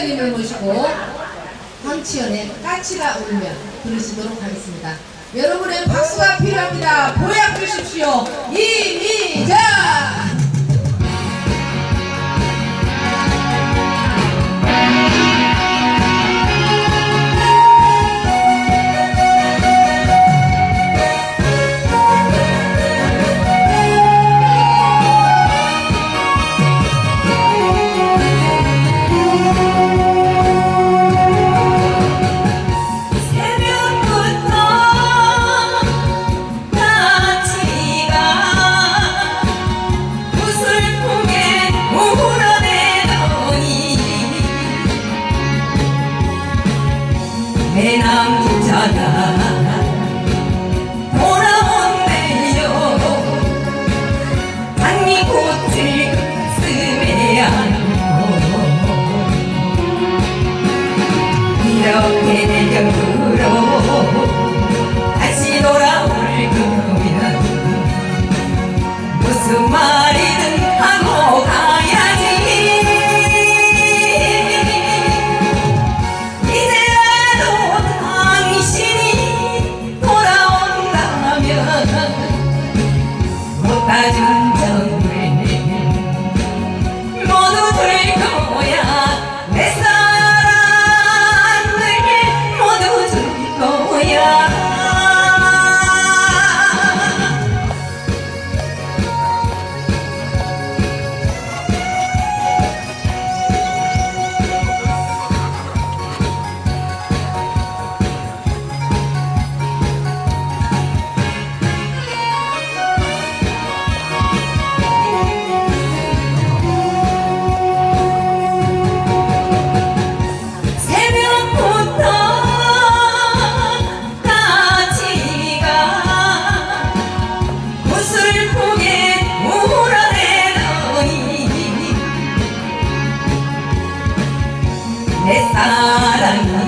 원장님을 모시고 황치현의 까치가 울면 부르시도록 하겠습니다. 여러분의 박수가 남자가 돌아온대요. 단미꽃을 쓰에 안고. 이렇게 la